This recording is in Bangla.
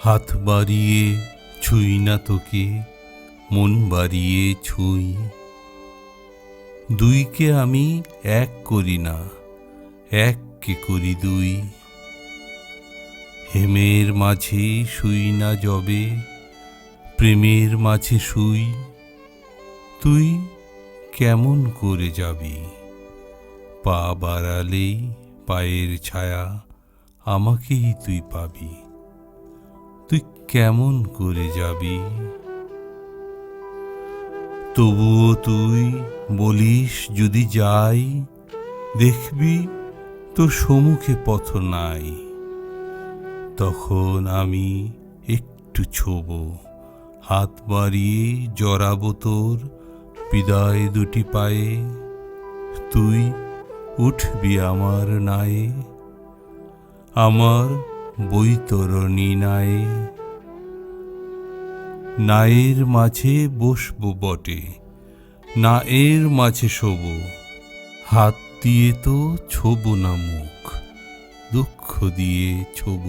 হাত বাড়িয়ে ছুঁই না তোকে, মন বাড়িয়ে ছুঁই। দুইকে আমি এক করি না, এককে করি দুই। হেমের মাঝে শুই না যবে, প্রেমের মাঝে শুই। তুই কেমন করে যাবি? পা বাড়ালেই পায়ের ছায়া আমাকেই তুই পাবি। তুই কেমন করে যাবি? তবুও তুই বলিস যদি যাই, দেখবি তোর সমুখে পথ নাই। তখন আমি একটু ছোব, হাত বাড়িয়ে জড়াবো তোর বিদায় দুটি পায়ে। তুই উঠবি আমার নায়ে, আমার বৈতরণী নায়ে নায়ের মাঝে বসব বটে না এর মাঝে শোব। হাত দিয়ে তো ছোব না মুখ, দুঃখ দিয়ে ছোব।